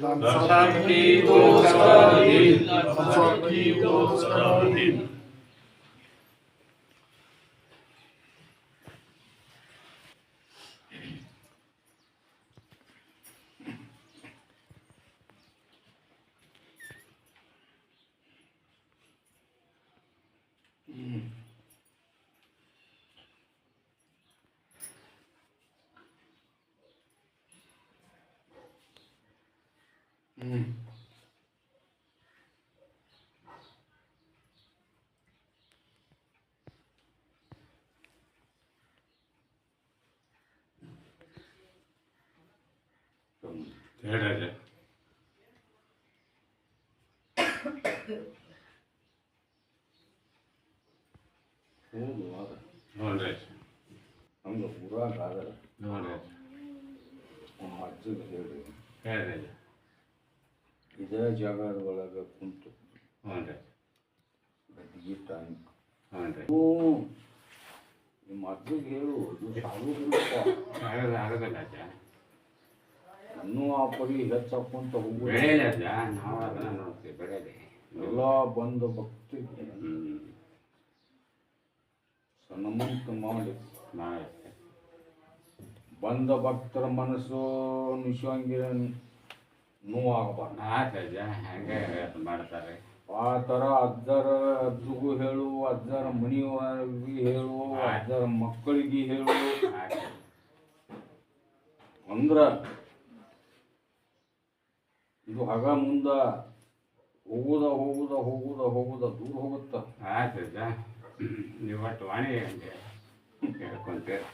Land, Land, Land, Land, Land, Land, ಹೌದು ಅದ ನೋಡ್ರಿ ಹಂಗೆ ಊರಾಗ ನೋಡ್ರಿ ನಮ್ಮ ಅಜ್ಜಿಗೆ ಹೇಳಿ. ಹೇಳ್ರಿ ಇದೇ ಜಾಗದ ಒಳಗೆ ಕುಂತು. ಹ್ಞೂ ಗದ್ದಿಗೆ ಟೈಮ್ ಹ್ಞೂ ಹ್ಞೂ. ನಿಮ್ಮ ಅಜ್ಜಿಗೆ ಹೇಳು ಇದು ಆಗೋದಿಲ್ಲ ಅಜ್ಜ ಇನ್ನೂ ಪರಿ ಹೆಚ್ಚಾಕೊಂತ ಹೋಗುದು ಬೆಳೆಯಲ್ಲ ಅಜ್ಜ ನಾವು ಅದನ್ನ ನೋಡ್ತೀವಿ ಬೆಳೆಯಲಿ ಎಲ್ಲ ಬಂದ ಭಕ್ತಿ. ಸನ್ಮಂತ ಮಾಡಿ. ಬಂದ ಭಕ್ತರ ಮನಸ್ಸು ನಿಶಂಗಿರ ನೋವಾಗಬಾರ್ದು. ಆಯ್ತು ಅಜ್ಜ ಹೆಂಗೆ ಮಾಡ್ತಾರೆ. ಆ ಥರ ಅಜ್ಜರ ಅಜ್ಜಗೂ ಹೇಳು ಅಜ್ಜರ ಮನೆಯವರಿಗೆ ಹೇಳು ಅಜ್ಜರ ಮಕ್ಕಳಿಗೆ ಹೇಳು. ಅಂದ್ರ ಇದು ಹಗ ಮುಂದ ಹೋಗುದ ಹೋಗುದ ಹೋಗುದ ಹೋಗುದ ದೂರ ಹೋಗುತ್ತ. ಆಯ್ತು ನೀವು ಒಟ್ಟು ವಾಣಿ ಹಂಗೆ ಹೇಳ್ಕೊಂತೀರಿ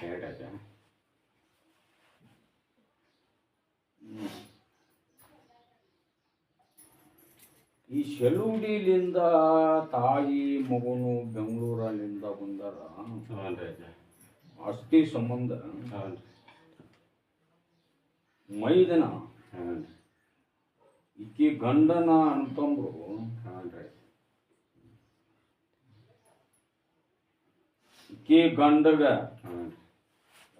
ಹೇಳಿ ಅಜ್ಜ ಈ ಶೆಲುಡಿಲಿಂದ ತಾಯಿ ಮಗನು ಬೆಂಗಳೂರಲ್ಲಿಂದ ಬಂದಾರ. ಅಷ್ಟೇ ಸಂಬಂಧ. ಮೈದನ. ಈಕಿ ಗಂಡನ ಅಂತಂಬ್ರು ಹ್ಞೂ ರೀ ಈಕಿ ಗಂಡಗ.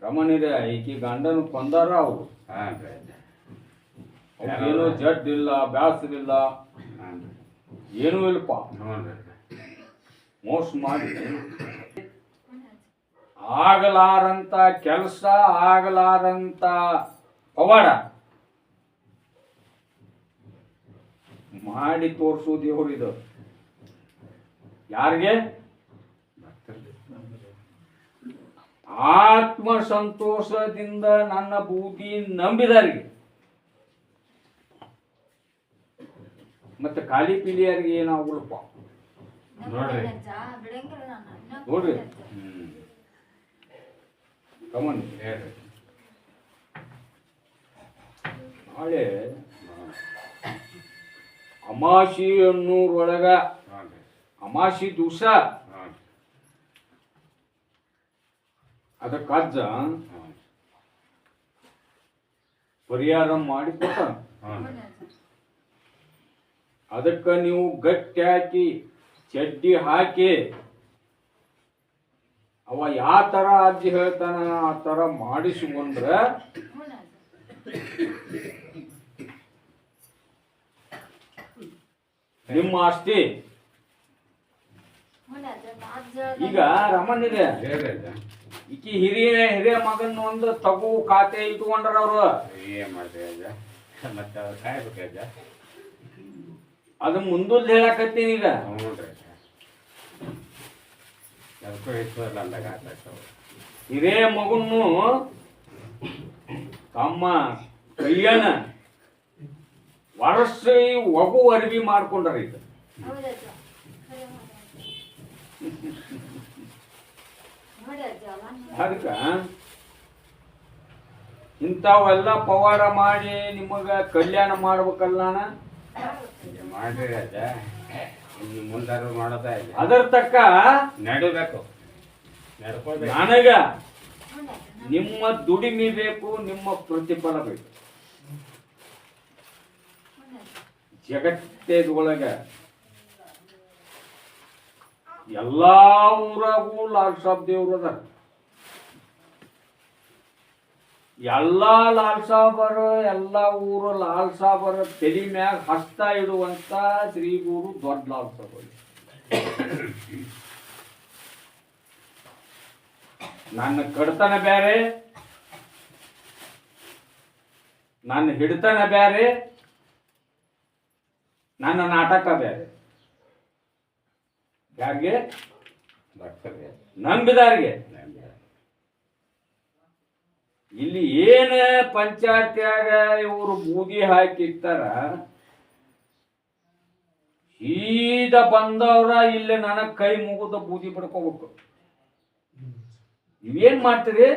ರಮಣಿರ, ಈಕಿ ಗಂಡನ ಕೊಂದಾರ ಅವ್ರು ಹಾಂ ರೀ ಅಜ್ಜ ಏನು ಜಡ್ ಇಲ್ಲ ಬ್ಯಾಸರಿಲ್ಲ. ಏನೂ ಇಲ್ಲಪ್ಪ. ಮೋಸ ಮಾಡಿ. ಆಗಲಾರಂತ ಕೆಲಸ, ಆಗಲಾರಂತ ಪವಾಡ. ಮಾಡಿ ತೋರಿಸು ದೇವರು ಇದು. ಯಾರಿಗೆ? ಆತ್ಮ ಸಂತೋಷದಿಂದ ನನ್ನ ಬೂದಿ ನಂಬಿದಾರಿಗೆ ಮತ್ತೆ ಖಾಲಿ ಪೀಲಿಯರಿಗೆ ಏನಾಗ್ಬಿಡಪ್ಪ? ನೋಡ್ರಿ. ನೋಡ್ರಿ. ಹ್ಞೂ ಕಮನ್ ಹೇಳ್ರಿ. ನಾಳೆ ಅಮಾಸಿ ಅನ್ನೂರೊಳಗ ಅಮಾಸಿ ದಿವಸ ಅದಕ್ಕೆ ಅಜ್ಜ ಪರಿಹಾರ ಮಾಡಿ ಕೊಟ್ಟ. ಅದಕ್ಕೆ ನೀವು ಗಟ್ಟಿ ಹಾಕಿ, ಚಡ್ಡಿ ಹಾಕಿ, ಅವ ಯಾವ ತರ ಅಜ್ಜಿ ಹೇಳ್ತಾನ ಆ ತರ ಮಾಡಿಸ್ಕೊಂಡ್ರ ನಿಮ್ಮ ಆಸ್ತಿ. ಈಗ ರಮನ್ ಇದೆ ಅಜ್ಜ ಈಕಿ ಹಿರಿಯ ಹಿರಿಯ ಮಗನ ಒಂದು ತಗು ಖಾತೆ ಇಟ್ಕೊಂಡ್ರ ಅವರು. ಏನ್ ಮಾಡ್ತೇವೆ ಮತ್ತೆ ಅವ್ರು ಅದು ಮುಂದೊಂದು ಹೇಳಕತ್ತೀನಿ ಈಗ. ನೋಡ್ರಿ ಹಿರಿಯ ಮಗನ್ನು ತಮ್ಮ ಕೈಯನ ವರ್ಷ ಒಗು ಅರಿವಿ ಮಾಡ್ಕೊಂಡ್ರ ಈಗ. ಅದಕ್ಕೆ ಇಂಥವೆಲ್ಲ ಪವಾರ ಮಾಡಿ ನಿಮಗೆ ಕಲ್ಯಾಣ ಮಾಡ್ಬೇಕಲ್ಲ ಮಾಡ್ರಿ ಅಜ್ಜ. ಮುಂದಾರು ಇಲ್ಲ? ಅದರ ತಕ್ಕ ನಡಿಬೇಕು. ನಡ್ಕೊಳ್ಬೇಕು. ನನಗ ನಿಮ್ಮ ದುಡಿಮೆ ಬೇಕು ನಿಮ್ಮ ಪ್ರತಿಫಲ ಬೇಕು. ಜಗತ್ತೇದೊಳಗ ಎಲ್ಲ ಊರಾಗೂ ಲಾಲ್ ಸಾಬ್ ದೇವ್ರು ಅದ ಎಲ್ಲ ಲಾಲ್ ಸಾಬರು, ಎಲ್ಲ ಊರು ಲಾಲ್ ಸಾಬರ ತಲೆ ಮ್ಯಾಗ ಹಸ್ತ ಇಡುವಂತ ಶ್ರೀ ಗುರು ದೊಡ್ಡ ಲಾಲ್ ಸಾಬ್ ನನ್ನ ಕಡ್ತನ ಬ್ಯಾರೆ, ನನ್ನ ಹಿಡತನ ಬ್ಯಾರೆ ನನ್ನ ನಾಟಕ ಬೇರೆ. ಯಾರಿಗೆ? ಭಕ್ತರಿಗೆ. ನಂಬಿದಾರಿಗೆ ಇಲ್ಲಿ ಏನ ಪಂಚಾಯತ್ಯಾಗ ಇವರು ಬೂದಿ ಹಾಕಿರ್ತಾರ ಈದ ಬಂದವ್ರ ಇಲ್ಲಿ ನನಗೆ ಕೈ ಮುಗಿದ ಬೂದಿ ಪಡ್ಕೋಬೇಕು ನೀವೇನ್ ಮಾಡ್ತೀರಿ?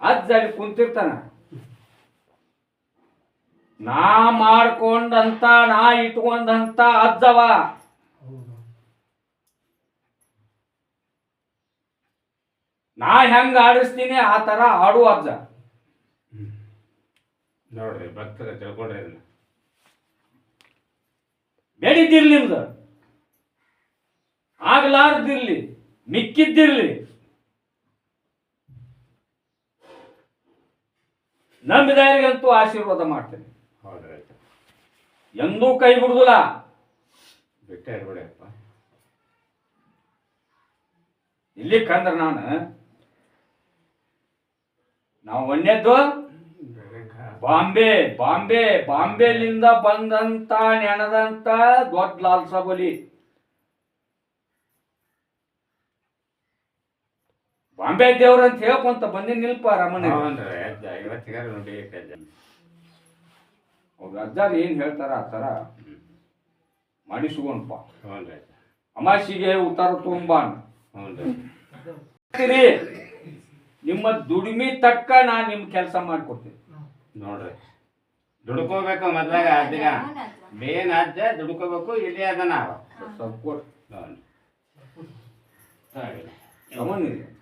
ಅಜ್ಜ ಅಲ್ಲಿ ಕುಂತಿರ್ತಾನ. ನಾ ಮಾಡ್ಕೊಂಡಂತ ನಾ ಇಟ್ಕೊಂಡಂತ ಅಜ್ಜವ. ನಾ ಹೆಂಗ ಆಡಿಸ್ತೀನಿ ಆ ತರ ಆಡು ಅಜ್ಜ. ನೋಡ್ರಿ ಭಕ್ತರ ತಿಳ್ಕೊಂಡ್ರಿ ಬೆಳಿದಿರ್ಲಿ ನಿಮ್ದು ಆಗ್ಲಾರ್ದಿರ್ಲಿ ಮಿಕ್ಕಿದ್ದಿರ್ಲಿ. ನಂಬಿದಾರಿಗಂತೂ ಆಶೀರ್ವಾದ ಮಾಡ್ತೇನೆ. ಎಂದೂ ಕೈ ಬಿಡುದಿಲ್ಲ. ಬೆಟ್ಟ ಇರ್ಬೇಡಪ್ಪ ಇಲ್ಲಿ ಕಂದ್ರೆ ನಾನು, ನಾವು ಒಂದೇದ್ದು ಬಾಂಬೆ ಬಾಂಬೆ, ಬಾಂಬೆಲಿಂದ ಬಂದಂತ ನೆನದಂತ ದೊಡ್ಡ ಲಾಲ್ ಸಾಬಲಿ ಬಾಂಬೆ ದೇವ್ರ ಅಂತ ಹೇಳ್ಕೊಂತ ಬಂದಿ ನಿಲ್ಪ ರಮಣ. ಅವ್ರ ಅಜ್ಜಾರು ಏನು ಹೇಳ್ತಾರ ಆ ತರ ಮಾಡಿಸುವಂತ ಅಜ್ಜ ಅಮಾಸಿಗೆ ಉತ್ತರ ತುಂಬಾನ. ಹ್ಞೂನ್ರಿ ನಿಮ್ಮ ದುಡಿಮೆ ತಕ್ಕ ನಾ ನಿಮ್ ಕೆಲಸ ಮಾಡ್ಕೊಡ್ತೀನಿ. ನೋಡ್ರಿ ದುಡ್ಕೋಬೇಕು ಮೊದ್ಲಾಗ ಅಜ್ಜಿಗ. ಮೇನ್ ಅಜ್ಜ ದುಡ್ಕೋಬೇಕು ಇಲ್ಲಿ ಅದ ನಾವು. ಸ್ವಲ್ಪ ಕೊಡ್.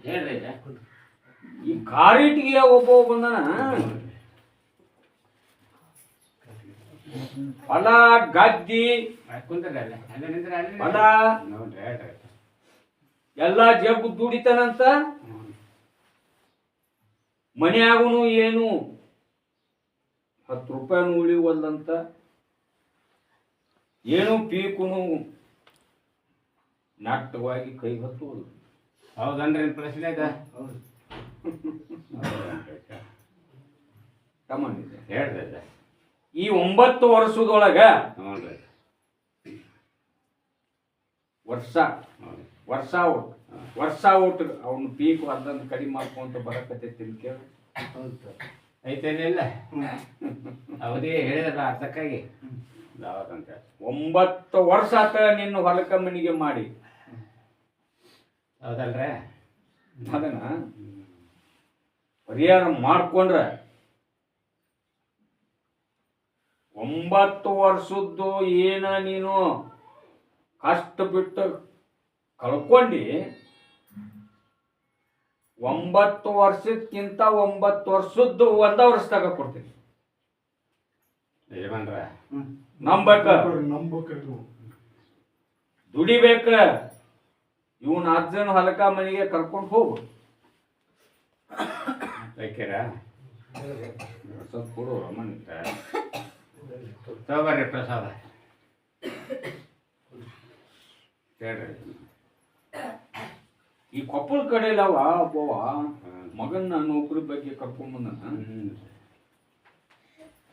ಹೇಳ್ರಿ ಈ ಕಾರಿಟಿಗೆ ಒಬ್ಬ ಬಂದನ? ಹೊಲ ಗದ್ದಿ. ಹೊಲ. ಎಲ್ಲಾ ಜಗ್ಗು ದುಡಿತಾನಂತ? ಹ್ಞೂ. ಮನ್ಯಾಗುನು ಏನು? ಹತ್ತು ರೂಪಾಯಿನೂ ಉಳಿವಲ್ಲಂತ ಏನು ಪೀಕುನು ನಾಟಕವಾಗಿ ಕೈ ಹತ್ತುವುದು? ಹೌದನ್ರಿ ಪ್ರಶ್ನೆ ಇದೆ ತಮ್ಮನಿದೆ ಹೇಳ್ರಿ ಅಜ್ಜ ಈ ಒಂಬತ್ತು ವರ್ಷದೊಳಗ ವರ್ಷ ವರ್ಷ ಔಟ್ ವರ್ಷ ಔಟ್ ಅವನು ಪೀಕ್ ಅದನ್ನು ಕಡಿಮೆ ಮಾಡ್ಕೊಂತ ಬರಕತ್ತೈತಿ ಕೇಳಿ. ಐತೇನಿಲ್ಲ. ಅವರೇ ಹೇಳಿದ್ರಲ್ಲ ಅರ್ಥಕ್ಕಾಗಿ. ಒಂಬತ್ತು ವರ್ಷ ಆತ ನಿನ್ನ ಹೊಲಕ ಮನಿಗೆ ಮಾಡಿ. ಹೌದಲ್ರ? ಅದನ್ನ ಪರಿಹಾರ ಮಾಡ್ಕೊಂಡ್ರೆ ಒಂಬತ್ತು ವರ್ಷದ್ದು ಏನ ನೀನು ಕಷ್ಟ ಬಿಟ್ಟು ಕಳ್ಕೊಂಡು ಒಂಬತ್ತು ವರ್ಷಕ್ಕಿಂತ ಒಂಬತ್ತು ವರ್ಷದ್ದು ಒಂದ ವರ್ಷದಾಗ ಕೊಡ್ತೀನಿ. ಏನಂದ್ರ ನಂಬಕ? ನಂಬಬೇಕು ದುಡಿಬೇಕ? ಇವನ್ ಅಜ್ಜನ ಹಲಕ ಮನೆಗೆ ಕರ್ಕೊಂಡು ಹೋಗು. ಬೇಕೀರ ಸ್ವಲ್ಪ ಕೊಡು ರಮಣ ತಗೋಬರ್ರಿ ಪ್ರಸಾದ. ಹೇಳ್ರಿ. ಈ ಕೊಪ್ಪಳ ಕಡೆಯಲ್ಲಿ ಅವ ಒಬ್ಬವ ಮಗನ ನೌಕರಿ ಬಗ್ಗೆ ಕರ್ಕೊಂಡ್ ಬಂದನ?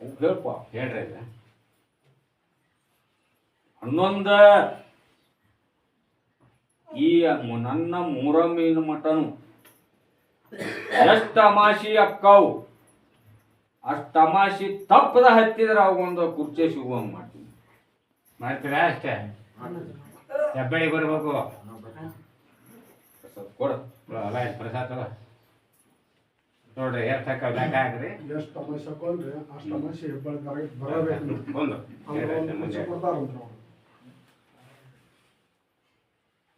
ಹೇಳಪ್ಪ ಅವ್ನ್ ಹೇಳ್ಪ. ಹೇಳ್ರಿ ಅಜ್ಜ ಹನ್ನೊಂದ. ಈ ನನ್ನ ಮೂರಮ್ಮಿನ ಮಠನು ಎಷ್ಟು ಅಮಾಸಿ ಅಕ್ಕಾವು. ಅಷ್ಟು ತಮಾಷೆ ತಪ್ಪದ ಹತ್ತಿದ್ರೆ ಅವಗೊಂದು ಕುರ್ಚಿ ಸಿಗುವಂಗ ಮಾಡ್ತೀನಿ. ಮಾಡ್ತೀರಾ ಅಷ್ಟೇ? ಹೆಬ್ಬಳ್ಳಿ ಬರ್ಬೇಕು ಸ್ವಲ್ಪ ಕೊಡು. ಅಲ್ಲ ಇದು ಪ್ರಸಾದ ತಗೋ. ನೋಡ್ರಿ ಲೆಕ್ಕ ಹಾಕ್ರಿ. ಎಷ್ಟು ತಮಾಷೆ ಹಾಕೊಂಡ್ರೆ ಅಷ್ಟು ತಮಾಷೆ ಹೆಬ್ಬಾಳ ಬರಬೇಕು. ನೀವು. ಬಂದು ಅವ್ರು ಹೇಳ್ರಿ ಅಜ್ಜ ಒಂದು ಖುಷಿ ಕೊಡ್ತಾರಂತ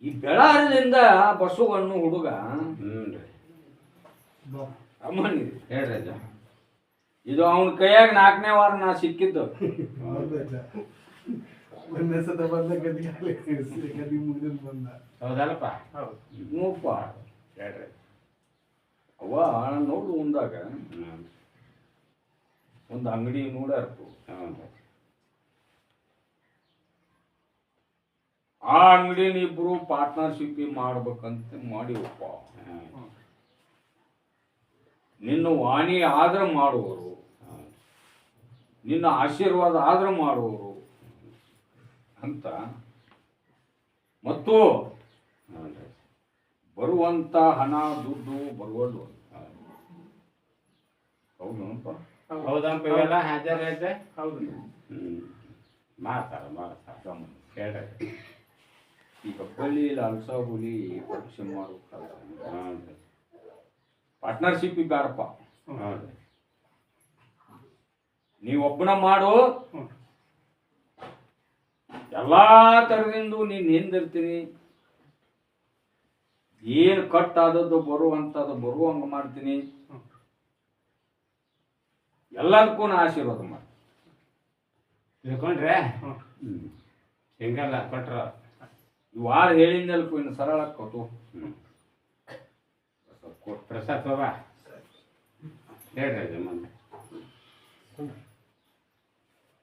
ಈ ಬೆಳಾರದಿಂದ ಬಸವಣ್ಣು ಹುಡುಗ ಹ್ಞೂ ರೀ. ಅಮ್ಮನಿ ಹೇಳ್ರಿ ಇದು ಅವನ ಕೈಯಾಗ ನಾಲ್ಕನೇ ವಾರ ನಾ ಸಿಕ್ಕಿದ್ದು. ಬಂದೈತೆ. ಒಂದೇ ಸತ ಬಂದ ಗದಿ ಗದಿ ಮುಗಿದ ಬಂದ. ಹೌದಲ್ಲಪ್ಪ? ನೋಪ್ಪ ಹೇಳ್ರಿ. ಅವ ನೋಡು ಮುಂದಾಗ. ಒಂದು ಅಂಗಡಿ ಹ್ಞೂ ಆ ಅಂಗಡಿನ ಇಬ್ರು ಪಾರ್ಟ್ನರ್ಶಿಪ್ ಮಾಡ್ಬೇಕಂತ ಮಾಡಿವಪ್ಪ. ನಿನ್ನ ವಾಣಿ ಆದ್ರೆ ಮಾಡುವರು. ನಿನ್ನ ಆಶೀರ್ವಾದ ಆದ್ರೆ ಮಾಡುವರು ಅಂತ. ಮತ್ತು ಹ್ಞೂ ಬರುವಂತ ಹಣ ದುಡ್ಡು ಬರುವುದು ಹೌದನಪ್ಪ ಹೌದಪ್ಪ ಇವೆಲ್ಲ ಹಾಜರೈತೆ ಹೌದು. ಮಾಡ್ತಾರೆ ಮಾಡ್ತಾರೆ. ಕೇಳ್ರಿ ಈಗ ಬಳ್ಳಿ ಲಾಲ್ಸಾ ಹುಲಿ ಪರೀಕ್ಷೆ ಮಾಡ್ಬೇಕಲ್ಲ ಹ್ಞೂ ರೀ ಪಾರ್ಟ್ನರ್ಶಿಪ್ ಬೇಡಪ್ಪ ಹ್ಞೂ ರೀ ನೀವು ಒಬ್ಬನ ಮಾಡು ಎಲ್ಲಾ ತರದಿಂದ ನೀನ್ ಹಿಂದಿರ್ತೀನಿ ಏನು ಕಟ್ ಆದದ್ದು ಬರುವಂಥದ್ದು ಬರುವಂಗ ಮಾಡ್ತೀನಿ. ಎಲ್ಲದಕ್ಕೂ ನಾ ಆಶೀರ್ವಾದ ಮಾಡಿ ತಿಳ್ಕೊಂಡ್ರೆ? ಕಟ್ರ ಇವ್ ಆರು ಕೊಟ್ರ? ಈ ವಾರ ಹೇಳಿಂದಲ್ಪ ಇನ್ನು ಸರಳ ಕೊಟ್ಟು. ಹ್ಞೂ ಪ್ರಸಾದ್ ಬಾಬಾ ಹೇಳ್ರಿ ಅದು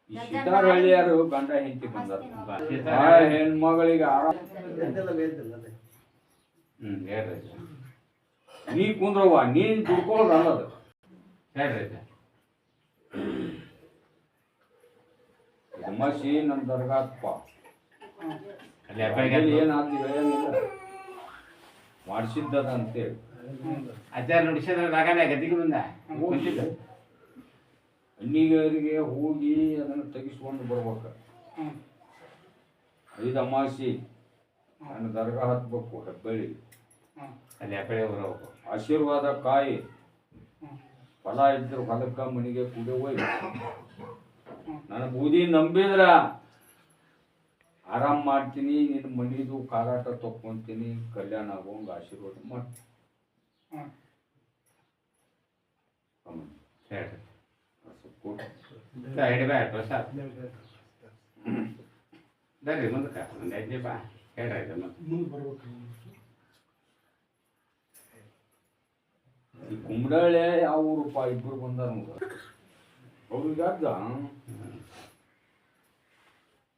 ಸಿತಾರಹಳ್ಳಿಯರು ಗಂಡ ಹೆಂಡತಿ ಬಂದಾರ ಆ. ಹೆಣ್ಮಗಳಿಗೆ ಆರಾಮ. ಹ್ಮ್ ಹೇಳ್ರಿ. ನೀ ಕುಂದ್ರವ್ವ ನೀನ್ ದುಡ್ಕೊಳ್ಳೋದು ಅಲ್ಲದು. ಹೇಳ್ರಿ. ಮಸಿ ಅಲ್ಲಿ ಅಪ್ಪಾಯಿಗೆ ಏನಾದ್ರು ಹೇಳಂಗಿಲ್ಲ ಮಾಡಿಸಿದ್ದದ ಅಂತೇಳಿ ಅಜ್ಜಾರ್ ನುಡಿಸಿದ್ರ ರಾಗನೇ ಗದ್ದಿಗೆ ಬಂದ? ಹಣ್ಣಿಗರಿಗೆ ಹೋಗಿ ಅದನ್ನು ತೆಗಿಸ್ಕೊಂಡು ಬರ್ಬೇಕು. ಐದು ಅಮಾಸಿ ನನ್ನ ದರ್ಗಾ ಹತ್ಬೇಕು ಹೆಬ್ಬಳ್ಳಿ. ಅಲ್ಲಿ ಹೆಬ್ಬಳ್ಳಿ ಬರಬೇಕು ಆಶೀರ್ವಾದ ಕಾಯಿ. ಫಲ ಇದ್ರೆ ಹೊಲಕ್ಕ ಮನೆಗೆ ಕುಡಿ ಹೋಗಿ. ನನ್ನ ಬೂದಿ ನಂಬಿದ್ರ. ಆರಾಮ್ ಮಾಡ್ತೀನಿ ನಿನ್ನ ಮನಿದು ಕಾರಾಟ ತಕ್ಕೊಂತೀನಿ ಕಲ್ಯಾಣ ಆಗೋಂಗ ಆಶೀರ್ವಾದ ಮಾಡ್ತೀನಿ. ಹೇಳ್ರಿ. ಕೊಡು. ಹಿಡಿಬೇಡ ಪ್ರಸಾದ್ ಬರ್ರಿ ಮುಂದಕ್ಕೆ ಒಂದು ಐದು ಬಾ ಹೇಳ್ರಿ ಮುಂದೆ ಬರ್ಬೇಕು ಈ ಕುಂಬಳಳೆ ಯಾವ ಊರಪ್ಪ ಇಬ್ಬರು ಬಂದಾರ ಅವ್ರಿಗೆ ಅರ್ಧ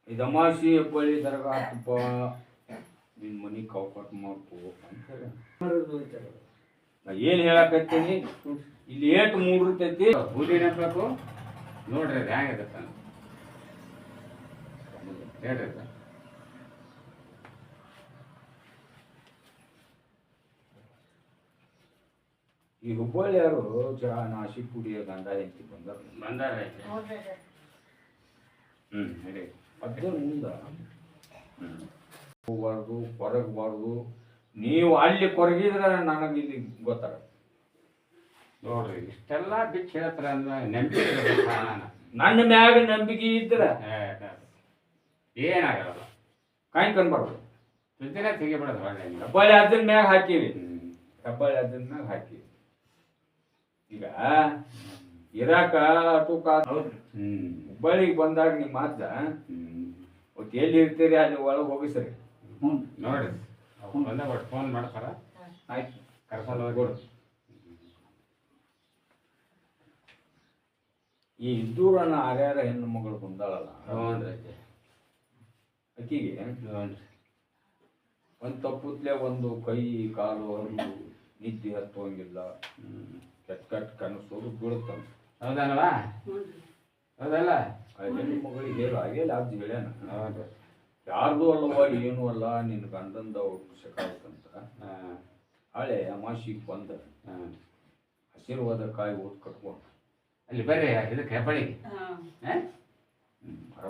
ಇದು ಅಮಾಸಿ ಹೆಬ್ಬಳ್ಳಿ ದರ್ಗಾ ಆತಪ್ಪ ನಿನ್ನ ಮನೆ ಕೌಕಟ್ ಮಾಡ್ಕೋ ಅಂತ ನಾ ಏನು ಹೇಳಕತ್ತೀನಿ? ಇಲ್ಲಿ ಏಟ್ ಮೂಡಿರ್ತೈತಿ ಬೂದಿ ನೆನಪಬೇಕು ನೋಡ್ರಿ ಅದು ಹೆಂಗಾಗತ್ತ ಹೇಳ್ರಿ ಈ ಹುಬ್ಬಳ್ಳಿಯವರು ಚಾ ನಾಶಿ ಕುಡಿಯ ಗಂಧ ಐತಿ ಬಂದಾರ. ಬಂದಾರ ಹ್ಮ್ ಹೇಳಿ ಅದೇ. ಮುಂದ ಹೋಗ್ಬಾರ್ದು ಕೊರಗಬಾರ್ದು. ನೀವು ಅಲ್ಲಿ ಕೊರಗಿದ್ರೆ ನನಗೆ ಇಲ್ಲಿ ನೋಡ್ರಿ ಇಷ್ಟೆಲ್ಲ ಬಿಚ್ಚಿ ಹೇಳ್ತಾರ ಅಂದ್ರೆ ನಂಬಿಕೆ ನನ್ನ ಮ್ಯಾಗ ನಂಬಿಕೆ ಇದ್ರೆ ಏನಾಗಲ್ಲ. ಕಾಯ್ಕೊಂಡ್ಬಾರ್ದು ಸುದ್ದಿನ ತೆಗಿಬಿಡೋದು ಒಳ್ಳೆ ಹೆಬ್ಬಳ್ಳಿ ಅದನ್ನ ಮ್ಯಾಗ ಹಾಕೀವಿ ಹೆಬ್ಬಳ್ಳಿ ಅದನ್ನ ಮ್ಯಾಗ ಹಾಕಿವಿ ಈಗ ಇರಾಕ ತೂಕ ಹುಬ್ಬಳ್ಳಿಗೆ ಬಂದಾಗ ನಿಮ್ಮ ಮಾತ್ರ ಹ್ಞೂ ಅವತ್ತು ಎಲ್ಲಿ ಇರ್ತೀರಿ ಅಲ್ಲಿ ಒಳಗೆ ಹೋಗಿ ಸರಿ ನೋಡ್ರಿ. ಅವ್ರು ಬಂದಾಗ ಒಟ್ಟು ಫೋನ್ ಮಾಡ್ತಾರ ಆಯ್ತು. ಕರ್ಕೊಂಡು ಹೋಗಿ ಕೊಡು. ಈ ಇದ್ದೂರನ್ನ ಆರ್ಯಾರ ಹೆಣ್ಣು ಮಗಳು ಬಂದಾಳಲ್ಲ. ಹ್ಞೂ ಅಕ್ಕಿಗೆ ಆಕಿಗೆ ಒಂದು ತಪ್ಪುತ್ಲೆ ಒಂದು ಕೈ ಕಾಲು ಹರಿದು ನಿದ್ದೆ ಹತ್ತುವಂಗಿಲ್ಲ. ಕೆಟ್ಟ ಕೆಟ್ಟ ಕನಸು ಬೀಳುತ್ತಂತ. ಹೌದಲ್ವಾ ಹೌದಲ್ಲ? ಹೆಣ್ಣು ಮಗಳಿಗೆ ಹೇಳು ಹಾಗೆಲ್ಲ ಆಗ್ದು ಹೇಳ್ಯಾನ. ಯಾರ್ದು ಅಲ್ಲವ ಏನು ಅಲ್ಲ ನಿನ್ನ ಗಂಡಂದ ಒಟ್ಟು ಶಕಾಯ್ತಂತ ಹಾಂ. ಹಳೆ ಅಮಾಶಿಗೆ ಬಂದ. ಹಸಿರುವಾದ ಆಶೀರ್ವಾದ ಕಾಯಿ ಓದ್ ಕಟ್ಕೊಂಡು. ಅಲ್ಲಿ ಬರ್ರಿ ಇದಕ್ಕೆ ಹೆಬ್ಬಳ್ಳಿಗೆ ಹಾಂ.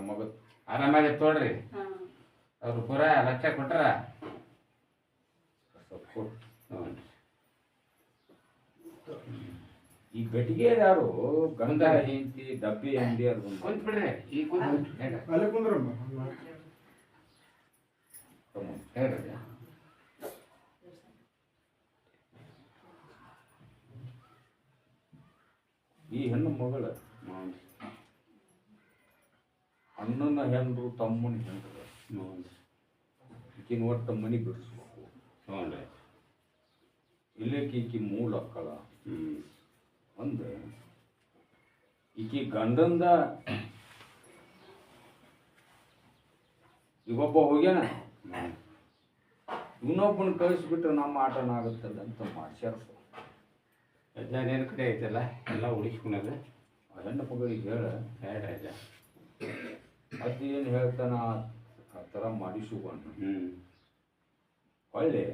ಮಗು. ಆರಾಮಾಗಿ ತೋಡ್ರಿ ಅವ್ರು ಪೂರಾ ಲಕ್ಷ ಕೊಟ್ರ. ಸ್ವಲ್ಪ ಹ್ಞೂ ಈ ಗಟ್ಟಿಗೆ ಯಾರು? ಜಯಂತಿ ಡಬ್ಬಿ ಅಂಗಡಿ ಅದು ಕುಂತ್ಬಿಡ್ರಿ. ಕುಂತ್ ಬಿಡ್ರಿ ಈ ಕುಂತ್ ಕುಂದ್ರಮ್ಮ. ತಗೊಂಡು. ಹೇಳ್ರಿ. ಈ ಹೆಣ್ಣು ಮಗಳ ಅಣ್ಣನ ಹೆಂಡ್ರು ತಮ್ಮನ ಹೆಂಡ್ರು. ಹ್ಞೂ ಈಕಿನ ಒಟ್ಟು ಮನೆ ಬಿಡಿಸ್ಬೇಕು. ಹ್ಞೂ ರೀ ಇಲ್ಲಿ ಒಬ್ಬೇಕಿ ಈಕಿ ಮೂಲ ಅಕ್ಕಳ ಅಂದ್ರೆ ಈಕಿ ಗಂಡಂದ ಇವೊಬ್ಬ ಹೋಗ್ಯಾನ. ಇನ್ನೊಬ್ಬನ ಕಳಿಸ್ಬಿಟ್ರೆ ನಮ್ಮ ಆಟನ ಅಂತ ಮಾಡ್ಸ್ಯಾರ ಅಜ್ಜ ನಿನ್ನ ಕಡೆ ಐತಲ್ಲ? ಎಲ್ಲ ಉಳಿಸ್ಕೊಳೋದು ಹೆಣ್ಣು ಮಗಳಿಗೆ ಹೇಳ ಬೇಡ ಅಜ್ಜ. ಏನು ಹೇಳ್ತಾನ? ಆ ಥರ ಮಾಡಿಸಿಕೊಂಡು ಹ್ಞೂ ಒಳ್ಳೆ.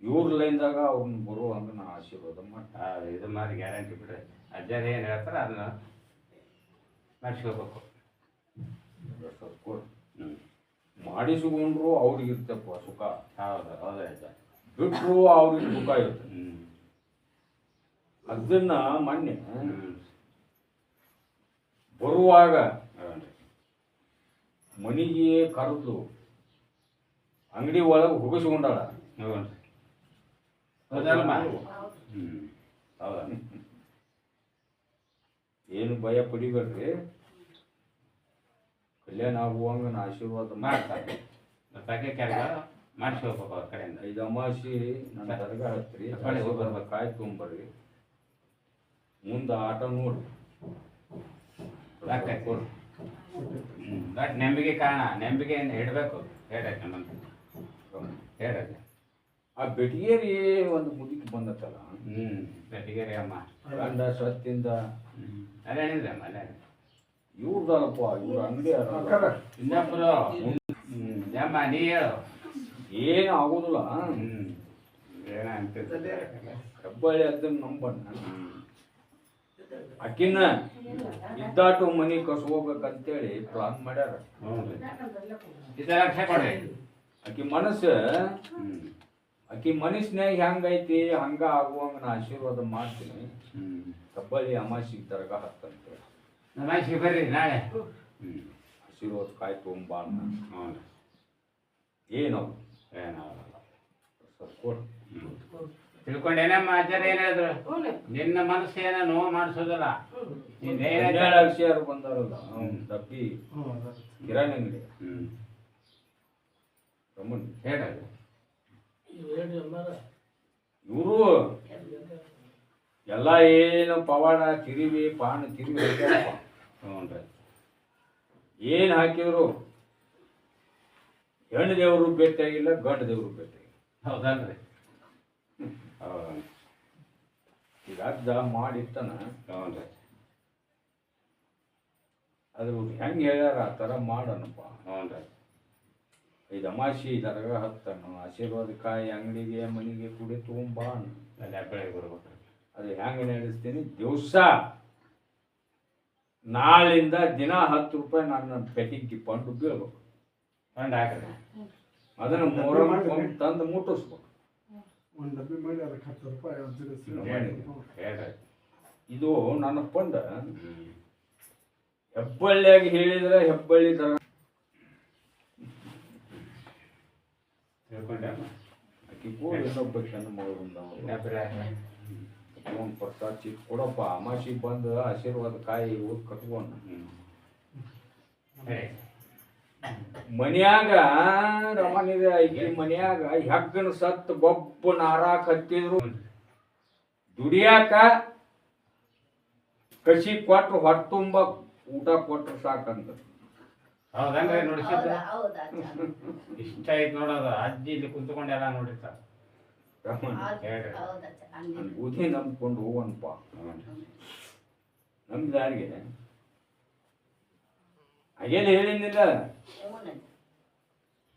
ಇವ್ರ ಲೈನ್ದಾಗ ಅವ್ರನ್ನ ಬರೋ ಹಂಗೆ ನಾ ಆಶೀರ್ವಾದ ಆ, ಇದು ಮಾಡಿ ಗ್ಯಾರಂಟಿ ಬಿಡ್ರಿ. ಅಜ್ಜನ ಏನು ಹೇಳ್ತಾರೆ ಅದನ್ನ ಮಾಡಿಸ್ಕೋಬೇಕು ಹ್ಞೂ ಮಾಡಿಸಿಕೊಂಡ್ರು ಅವ್ರಿಗಿರ್ತಪ್ಪ ಸುಖ. ಹೌದು ಹೌದು ಅಜ್ಜ. ಬಿಟ್ರು ಅವ್ರಿಗೆ ಸುಖ ಇರುತ್ತೆ. ಹ್ಞೂ ಅದನ್ನ ಮೊನ್ನೆ ಬರುವಾಗ ಮನೆಗೆ ಕರೆದು ಅಂಗಡಿ ಒಳಗೆ ಹುಗಿಸ್ಕೊಂಡಾಳ. ಹೌದಾ. ಏನು ಭಯ ಪಡಿಬೇಡ್ರಿ. ಕಲ್ಯಾಣ ಆಗುವಂಗ ನಾ ಆಶೀರ್ವಾದ ಮಾಡ್ತಾರೆ ಅವ್ರ ಕಡೆಯಿಂದ. ಐದು ಅಮಾಸಿ ನನ್ನ ದರ್ಗಾ ಹತ್ರಿ. ಬರ್ರಿ ಕಾಯಿ ತೊಗೊಂಬರ್ರಿ ಮುಂದೆ ಆಟ ನೋಡು. ಕೊಡು ಬಟ್ ನೆಂಬಿಗೆ ಕಾರಣ ನೆಂಬಿಗೆ ಇಡಬೇಕು ಹೇಳಕ್ಕೆ ನಮ್ಮಂತ ಹೇಳಕ್ಕೆ ಆ ಬೆಟಿಗೇರಿ ಒಂದು ಮುದುಕಿ ಬಂದತ್ತಲ್ಲ? ಹ್ಞೂ ಬೆಟಿಗೇರಿ ಅಮ್ಮ. ಗಂಡ ಸ್ವತ್ತಿಂದ ಅದೇ ಹೇಳಿದ್ರೆ ಅಮ್ಮ ಅದೇ ಇವ್ರದಲ್ಲಪ್ಪ ಇವ್ರ ಅಂಗಡಿ ಇನ್ನೊಬ್ಬರು ಹ್ಞೂ ಅಮ್ಮ ನೀ ಹೇಳು. ಏನು ಆಗೋದಿಲ್ಲ. ಹ್ಞೂ ಏನಂತ ಹೆಬ್ಬಳ್ಳಿ ಅದನ್ನ ನಂಬಣ್ಣ? ಅಕ್ಕಿನ ಇದ್ದಾಟು ಮನಿ ಕಸ್ಕೋಬೇಕಂತೇಳಿ ಪ್ಲಾನ್ ಮಾಡ್ಯಾರ. ಅಕ್ಕಿ ಮನಸ್ಸು ಅಕ್ಕಿ ಮನಸ್ಸಿನಾಗ ಹೆಂಗೈತಿ ಹಂಗ ಆಗುವಂಗ ನಾ ಆಶೀರ್ವಾದ ಮಾಡ್ತೀನಿ. ಕಬ್ಬಳ್ಳಿ ಅಮಾಸಿಗೆ ದರ್ಗ ಹತ್ತಂತ. ಆಚೆಗೆ ಬರ್ರಿ ನಾಳೆ. ಆಶೀರ್ವಾದ ಕಾಯಿ ತೊಗೊಂಬ ಏನವು ಏನಾಗಲ್ಲ. ಸರ್ ಕೊಡು ತಿಳ್ಕೊಂಡೇನಮ್ಮ ಅಜ್ಜರ ಏನ್ ಹೇಳಿದ್ರು? ನಿನ್ನ ಮನಸ್ಸು ಏನ ನೋವು ಮಾಡಿಸೋದಲ್ಲ? ನೀನ್ ಹನ್ನೆರಡು ಅಕ್ಷರ ಬಂದಾರಲ್ಲ ಅವ್ನ್ ಅದ ಕಿರಾಣಿ ಅಂಗಡಿ. ಹ್ಮ್. ರಮಣ್ ಇವರು ಎಲ್ಲ ಏನು ಪವಾಡ ತಿರಿವಿ ಪಾಣ ತಿರಿವಿ. ಹ್ಞೂ ರೀ. ಏನ್ ಹಾಕಿದ್ರು? ಹೆಣ್ಣು ದೇವರು ಭೇಟಿಯಾಗಿಲ್ಲ ಗಂಡು ದೇವರು ಭೇಟಿಯಾಗಿಲ್ಲ. ಹೌದಲ್ರಿ. ಹೌದು ಈಗ ಅಜ್ಜ ಮಾಡಿರ್ತಾನ ಹ್ಞೂ ರೀ ಅದು ಹೆಂಗೆ ಹೇಳ್ಯಾರ ಆ ಥರ ಮಾಡನಪ್ಪ ಹ್ಞೂ ರೀ ಐದು ಅಮಾಸಿ ದರ್ಗಾ ಹತ್ತನು ಆಶೀರ್ವಾದ ಕಾಯಿ ಅಂಗಡಿಗೆ ಮನೆಗೆ ಕುಡಿ ತೊಗೊಂಬಾ ಅಲ್ಲೇ ಹಬ್ಬಳಿಗೆ ಬರ್ಬೇಕು ಅದು ಹೆಂಗೆ ನಡೆಸ್ತೀನಿ? ದಿವಸ ನಾಳಿಂದ ದಿನ ಹತ್ತು ರೂಪಾಯಿ ನನ್ನ ಪೆಟ್ಟಿಗೆ ಪಂಡು ಬೀಳ್ಬೇಕು. ಅದನ್ನ ಹಾಕ್ರಿ. ಅದನ್ನು ಮೂರ ತಂದು ಮುಟ್ಟಿಸ್ಬೇಕು. ಒಂದು ಡಬ್ಬಿ ಮಾಡಿ ಅದಕ್ಕೆ ಹತ್ತು ರೂಪಾಯಿ ಹೇಳಿ ಹೇಳ್ರಿ ಇದು ನನ್ನ ಪಂಡ ಹೆಬ್ಬಳ್ಳಿಯಾಗಿ ಹೇಳಿದ್ರೆ ಹೆಬ್ಬಳ್ಳಿ ತರ. ಇನ್ನೊಬ್ಬ ಮಗಳು ಕೊಡಪ್ಪ ಅಮಾಸಿ ಬಂದು ಆಶೀರ್ವಾದ ಕಾಯಿ ಊದ್ ಕಟ್ಕೊಂಡು. ಮನ್ಯಾಗ ರಮಣಿದ ಐಕಿ ಮನ್ಯಾಗ ಹೆಗ್ಗನ ಸತ್ ಬೊಬ್ಬ ನಾರಾಕ್ ಹತ್ತಿದ್ರು. ದುಡಿಯಾಕ ಕಸಿ ಕೊಟ್ರು ಹೊಟ್ಟುಂಬ ಊಟ ಕೊಟ್ರು ಸಾಕಂತ. ಹೌದನ್ರಿ ನೋಡಿಸಿದ್ದು ಇಷ್ಟ ಐತ್ ನೋಡೋದ ಅಜ್ಜಿ ಇಲ್ಲಿ ಕುಂತ್ಕೊಂಡು ಎಲ್ಲ ನೋಡಿರ್ತಾರ ಬುದ್ಧಿ ನಂಬ್ಕೊಂಡು ಹೋಗನ್ಪ ಹ್ಞೂ ನಮ್ ದಾರಿಗೆ ಹಾಗೇನು ಹೇಳಿದ್ದಿಲ್ಲ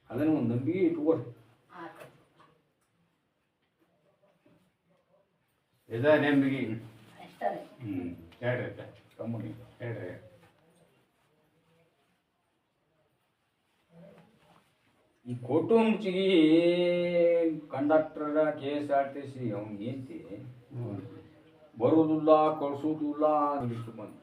ಅದನ್ನ ಒಂದು ನಂಬಿಕೆ ಇಟ್ಕೊಡ್ರಿ ಇದ ನಂಬಿಕೆ ಹ್ಮ್ ಹೇಳ್ರಿ ಕಮ್ಮಿ ಹೇಳ್ರಿ. ಈ ಕುಟುಂಬಚಿಗೆ conductor K S R T C ಅವ್ನಿಗೆ ಹ್ಞೂ ಬರುವುದಿಲ್ಲ ಕಳ್ಸೋದಿಲ್ಲ ಬಂತು.